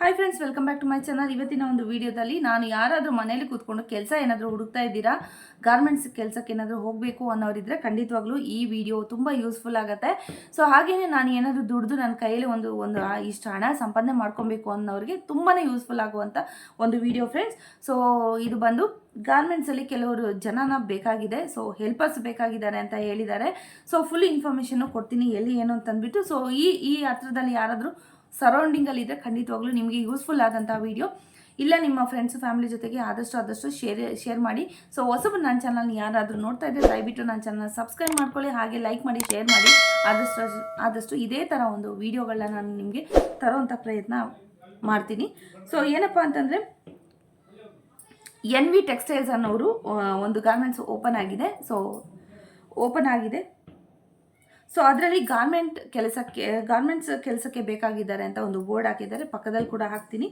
Hi friends welcome back to my channel ಇವತ್ತಿನ ಒಂದು ವಿಡಿಯೋದಲ್ಲಿ ನಾನು ಯಾರಾದರೂ ಮನೇಲಿ ಕೂತ್ಕೊಂಡು ಕೆಲಸ ಏನಾದರೂ ಹುಡುಕ್ತಾ ಇದ್ದೀರಾ ಗಾರ್ಮೆಂಟ್ಸ್ ಕೆಲಸಕ್ಕೆ ಏನಾದರೂ ಹೋಗಬೇಕು ಅನ್ನೋರಿದ್ರೆ ಖಂಡಿತವಾಗ್ಲೂ ಈ ವಿಡಿಯೋ ತುಂಬ ಯೂಸ್ಫುಲ್ ಆಗುತ್ತೆ. ಸೊ ಹಾಗೆಯೇ ನಾನು ಏನಾದರೂ ದುಡ್ದು ನನ್ನ ಕೈಯಲ್ಲಿ ಒಂದು ಒಂದು ಇಷ್ಟು ಹಣ ಸಂಪಾದನೆ ಮಾಡ್ಕೊಬೇಕು ಅನ್ನೋರಿಗೆ ತುಂಬಾ ಯೂಸ್ಫುಲ್ ಆಗುವಂಥ ಒಂದು ವಿಡಿಯೋ ಫ್ರೆಂಡ್ಸ್ ಸೊ ಇದು ಬಂದು ಗಾರ್ಮೆಂಟ್ಸಲ್ಲಿ ಕೆಲವರು ಜನನ ಬೇಕಾಗಿದೆ. ಸೊ ಹೆಲ್ಪರ್ಸ್ ಬೇಕಾಗಿದ್ದಾರೆ ಅಂತ ಹೇಳಿದ್ದಾರೆ. ಸೊ ಫುಲ್ ಇನ್ಫಾರ್ಮೇಷನ್ನು ಕೊಡ್ತೀನಿ ಎಲ್ಲಿ ಏನು ಅಂತಂದ್ಬಿಟ್ಟು ಸೊ ಈ ಈ ಹತ್ರದಲ್ಲಿ ಯಾರಾದರೂ ಸರೌಂಡಿಂಗಲ್ಲಿ ಇದ್ದರೆ ಖಂಡಿತವಾಗ್ಲೂ ನಿಮಗೆ ಯೂಸ್ಫುಲ್ ಆದಂಥ ವಿಡಿಯೋ ಇಲ್ಲ, ನಿಮ್ಮ ಫ್ರೆಂಡ್ಸ್ ಫ್ಯಾಮಿಲಿ ಜೊತೆಗೆ ಆದಷ್ಟು ಆದಷ್ಟು ಶೇರ್ ಶೇರ್ ಮಾಡಿ. ಸೊ ಹೊಸಬರು ನನ್ನ ಚಾನಲ್ನ ಯಾರಾದರೂ ನೋಡ್ತಾ ಇದ್ದರೆ ದಯವಿಟ್ಟು ನನ್ನ ಚಾನಲ್ ಸಬ್ಸ್ಕ್ರೈಬ್ ಮಾಡ್ಕೊಳ್ಳಿ, ಹಾಗೆ ಲೈಕ್ ಮಾಡಿ ಶೇರ್ ಮಾಡಿ. ಆದಷ್ಟು ಆದಷ್ಟು ಇದೇ ಥರ ಒಂದು ವೀಡಿಯೋಗಳನ್ನ ನಾನು ನಿಮಗೆ ತರೋವಂಥ ಪ್ರಯತ್ನ ಮಾಡ್ತೀನಿ. ಸೊ ಏನಪ್ಪ ಅಂತಂದರೆ ಎನ್ ವಿ ಟೆಕ್ಸ್ಟೈಲ್ಸ್ ಅನ್ನೋರು ಒಂದು ಗಾರ್ಮೆಂಟ್ಸ್ ಓಪನ್ ಆಗಿದೆ. ಸೊ ಓಪನ್ ಆಗಿದೆ. ಸೊ ಅದರಲ್ಲಿ ಗಾರ್ಮೆಂಟ್ ಕೆಲಸಕ್ಕೆ ಗಾರ್ಮೆಂಟ್ಸ್ ಕೆಲಸಕ್ಕೆ ಬೇಕಾಗಿದ್ದಾರೆ ಅಂತ ಒಂದು ಬೋರ್ಡ್ ಹಾಕಿದ್ದಾರೆ. ಪಕ್ಕದಲ್ಲಿ ಕೂಡ ಹಾಕ್ತೀನಿ.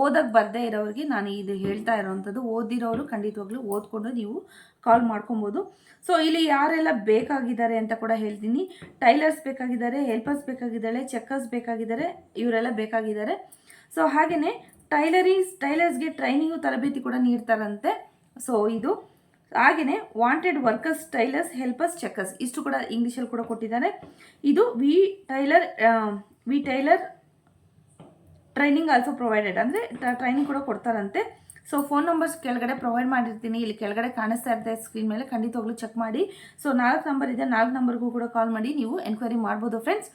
ಓದಕ್ಕೆ ಬರದೇ ಇರೋರಿಗೆ ನಾನು ಇದು ಹೇಳ್ತಾ ಇರೋವಂಥದ್ದು. ಓದಿರೋರು ಖಂಡಿತವಾಗ್ಲೂ ಓದ್ಕೊಂಡು ನೀವು ಕಾಲ್ ಮಾಡ್ಕೊಬೋದು. ಸೊ ಇಲ್ಲಿ ಯಾರೆಲ್ಲ ಬೇಕಾಗಿದ್ದಾರೆ ಅಂತ ಕೂಡ ಹೇಳ್ತೀನಿ. ಟೈಲರ್ಸ್ ಬೇಕಾಗಿದ್ದಾರೆ ಹೆಲ್ಪರ್ಸ್ ಬೇಕಾಗಿದ್ದಾರೆ ಚೆಕ್ಕರ್ಸ್ ಬೇಕಾಗಿದ್ದಾರೆ, ಇವರೆಲ್ಲ ಬೇಕಾಗಿದ್ದಾರೆ. ಸೊ ಹಾಗೆಯೇ ಟೈಲರಿಂಗ್ಸ್ ಟೈಲರ್ಸ್ಗೆ ಟ್ರೈನಿಂಗು ತರಬೇತಿ ಕೂಡ ನೀಡ್ತಾರಂತೆ. ಸೊ ಇದು. ಹಾಗೆಯೇ wanted workers tailors helpers checkers ಇಷ್ಟು ಕೂಡ ಇಂಗ್ಲೀಷಲ್ಲಿ ಕೂಡ ಕೊಟ್ಟಿದ್ದಾರೆ ಇದು V tailor V tailor training also provided ಅಂದರೆ ಟ್ರೈನಿಂಗ್ ಕೂಡ ಕೊಡ್ತಾರಂತೆ. ಸೊ ಫೋನ್ ನಂಬರ್ಸ್ ಕೆಳಗಡೆ ಪ್ರೊವೈಡ್ ಮಾಡಿರ್ತೀನಿ. ಇಲ್ಲಿ ಕೆಳಗಡೆ ಕಾಣಿಸ್ತಾ ಇರುತ್ತೆ ಸ್ಕ್ರೀನ್ ಮೇಲೆ. ಖಂಡಿತವಾಗ್ಲೂ ಚೆಕ್ ಮಾಡಿ. ಸೊ ನಾಲ್ಕು ನಂಬರ್ ಇದೆ. ನಾಲ್ಕು ನಂಬರ್ಗೂ ಕೂಡ ಕಾಲ್ ಮಾಡಿ. ನೀವು ಎನ್ಕ್ವೈರಿ ಮಾಡ್ಬೋದು ಫ್ರೆಂಡ್ಸ್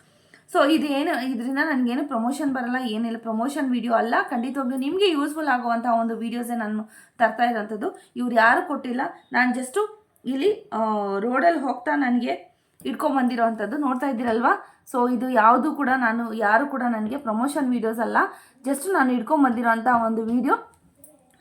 ಸೊ ಇದೇನು ಇದರಿಂದ ನನಗೇನು ಪ್ರಮೋಷನ್ ಬರಲ್ಲ, ಏನಿಲ್ಲ. ಪ್ರಮೋಷನ್ ವೀಡಿಯೋ ಅಲ್ಲ. ಖಂಡಿತವಾಗ್ಲೂ ನಿಮಗೆ ಯೂಸ್ಫುಲ್ ಆಗುವಂಥ ಒಂದು ವೀಡಿಯೋಸೇ ನಾನು ತರ್ತಾ ಇರೋಂಥದ್ದು. ಇವ್ರು ಯಾರು ಕೊಟ್ಟಿಲ್ಲ. ನಾನು ಜಸ್ಟು ಇಲ್ಲಿ ರೋಡಲ್ಲಿ ಹೋಗ್ತಾ ನನಗೆ ಇಟ್ಕೊಂಬಂದಿರೋ ಅಂಥದ್ದು ನೋಡ್ತಾ ಇದ್ದೀರಲ್ವಾ? ಸೊ ಇದು ಯಾವುದು ಕೂಡ ನಾನು ಯಾರು ಕೂಡ ನನಗೆ ಪ್ರಮೋಷನ್ ವೀಡಿಯೋಸ್ ಅಲ್ಲ. ಜಸ್ಟ್ ನಾನು ಇಟ್ಕೊಂಬಂದಿರೋ ಅಂಥ ಒಂದು ವಿಡಿಯೋ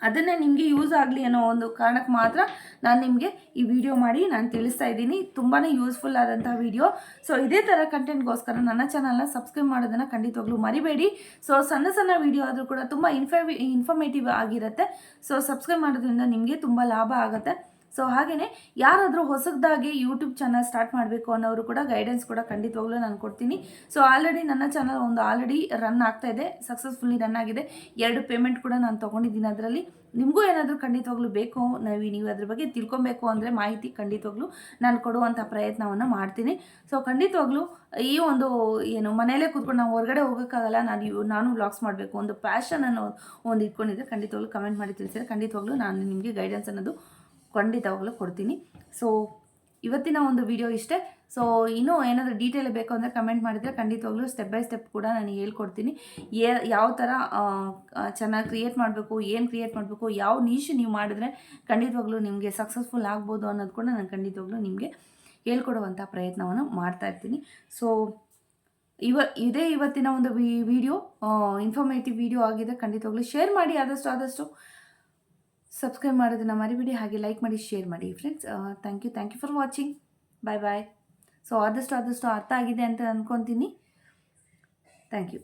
ಅದನ್ನೇ ನಿಮಗೆ ಯೂಸ್ ಆಗಲಿ ಅನ್ನೋ ಒಂದು ಕಾರಣಕ್ಕೆ ಮಾತ್ರ ನಾನು ನಿಮಗೆ ಈ ವಿಡಿಯೋ ಮಾಡಿ ನಾನು ತಿಳಿಸ್ತಾ ಇದ್ದೀನಿ. ತುಂಬಾ ಯೂಸ್ಫುಲ್ ಆದಂಥ ವಿಡಿಯೋ ಸೊ ಇದೇ ಥರ ಕಂಟೆಂಟ್ಗೋಸ್ಕರ ನನ್ನ ಚಾನಲ್ನ ಸಬ್ಸ್ಕ್ರೈಬ್ ಮಾಡೋದನ್ನು ಖಂಡಿತವಾಗ್ಲೂ ಮರಿಬೇಡಿ. ಸೊ ಸಣ್ಣ ಸಣ್ಣ ವಿಡಿಯೋ ಆದರೂ ಕೂಡ ತುಂಬ ಇನ್ಫಾವಿ ಇನ್ಫಾರ್ಮೇಟಿವ್ ಆಗಿರುತ್ತೆ. ಸೊ ಸಬ್ಸ್ಕ್ರೈಬ್ ಮಾಡೋದ್ರಿಂದ ನಿಮಗೆ ತುಂಬ ಲಾಭ ಆಗುತ್ತೆ. ಸೊ ಹಾಗೆಯೇ ಯಾರಾದರೂ ಹೊಸದಾಗಿ ಯೂಟ್ಯೂಬ್ ಚಾನಲ್ ಸ್ಟಾರ್ಟ್ ಮಾಡಬೇಕು ಅನ್ನೋರು ಕೂಡ ಗೈಡೆನ್ಸ್ ಕೂಡ ಖಂಡಿತವಾಗ್ಲೂ ನಾನು ಕೊಡ್ತೀನಿ. ಸೊ ಆಲ್ರೆಡಿ ನನ್ನ ಚಾನಲ್ ಒಂದು ಆಲ್ರೆಡಿ ರನ್ ಆಗ್ತಾ ಇದೆ ಸಕ್ಸಸ್ಫುಲ್ಲಿ ರನ್ ಆಗಿದೆ. ಎರಡು ಪೇಮೆಂಟ್ ಕೂಡ ನಾನು ತೊಗೊಂಡಿದ್ದೀನಿ ಅದರಲ್ಲಿ. ನಿಮಗೂ ಏನಾದರೂ ಖಂಡಿತವಾಗ್ಲೂ ಬೇಕು, ನಾವು ನೀವು ಅದ್ರ ಬಗ್ಗೆ ತಿಳ್ಕೊಬೇಕು ಅಂದರೆ ಮಾಹಿತಿ ಖಂಡಿತವಾಗ್ಲೂ ನಾನು ಕೊಡುವಂಥ ಪ್ರಯತ್ನವನ್ನು ಮಾಡ್ತೀನಿ. ಸೊ ಖಂಡಿತವಾಗ್ಲೂ ಈ ಒಂದು ಏನು ಮನೆಯಲ್ಲೇ ಕೂತ್ಕೊಂಡು ನಾವು ಹೊರಗಡೆ ಹೋಗೋಕ್ಕಾಗಲ್ಲ, ನಾನು ನಾನು ವ್ಲಾಗ್ಸ್ ಮಾಡಬೇಕು, ಒಂದು ಪ್ಯಾಷನ್ ಅನ್ನೋ ಒಂದು ಇಟ್ಕೊಂಡಿದ್ದೆ ಖಂಡಿತವಾಗ್ಲೂ ಕಮೆಂಟ್ ಮಾಡಿ ತಿಳಿಸಿದ್ರೆ ಖಂಡಿತವಾಗ್ಲೂ ನಾನು ನಿಮಗೆ ಗೈಡೆನ್ಸ್ ಅನ್ನೋದು ಖಂಡಿತವಾಗ್ಲೂ ಕೊಡ್ತೀನಿ. ಸೊ ಇವತ್ತಿನ ಒಂದು ವಿಡಿಯೋ ಇಷ್ಟೇ. ಸೊ ಇನ್ನೂ ಏನಾದರೂ ಡೀಟೇಲ್ ಬೇಕು ಅಂದರೆ ಕಮೆಂಟ್ ಮಾಡಿದರೆ ಖಂಡಿತವಾಗ್ಲೂ ಸ್ಟೆಪ್ ಬೈ ಸ್ಟೆಪ್ ಕೂಡ ನಾನು ಹೇಳ್ಕೊಡ್ತೀನಿ. ಏ ಯಾವ ಥರ ಚೆನ್ನಾಗಿ ಕ್ರಿಯೇಟ್ ಮಾಡಬೇಕು, ಏನು ಕ್ರಿಯೇಟ್ ಮಾಡಬೇಕು, ಯಾವ ನೀಶು ನೀವು ಮಾಡಿದ್ರೆ ಖಂಡಿತವಾಗ್ಲೂ ನಿಮಗೆ ಸಕ್ಸಸ್ಫುಲ್ ಆಗ್ಬೋದು ಅನ್ನೋದು ಕೂಡ ನಾನು ಖಂಡಿತವಾಗ್ಲೂ ನಿಮಗೆ ಹೇಳ್ಕೊಡುವಂಥ ಪ್ರಯತ್ನವನ್ನು ಮಾಡ್ತಾ ಇರ್ತೀನಿ. ಸೊ ಇವ, ಇದೇ ಇವತ್ತಿನ ಒಂದು ವಿಡಿಯೋ ಇನ್ಫಾರ್ಮೇಟಿವ್ ವಿಡಿಯೋ ಆಗಿದೆ. ಖಂಡಿತವಾಗ್ಲೂ ಶೇರ್ ಮಾಡಿ ಆದಷ್ಟು ಆದಷ್ಟು. ಸಬ್ಸ್ಕ್ರೈಬ್ ಮಾಡೋದನ್ನು ಮರಿಬೇಡಿ, ಹಾಗೆ ಲೈಕ್ ಮಾಡಿ ಶೇರ್ ಮಾಡಿ friends thank you thank you for watching bye bye so ಆದಷ್ಟು ಆದಷ್ಟು ಅರ್ಥ ಆಗಿದೆ ಅಂತ ಅಂದ್ಕೊತೀನಿ ಥ್ಯಾಂಕ್ ಯು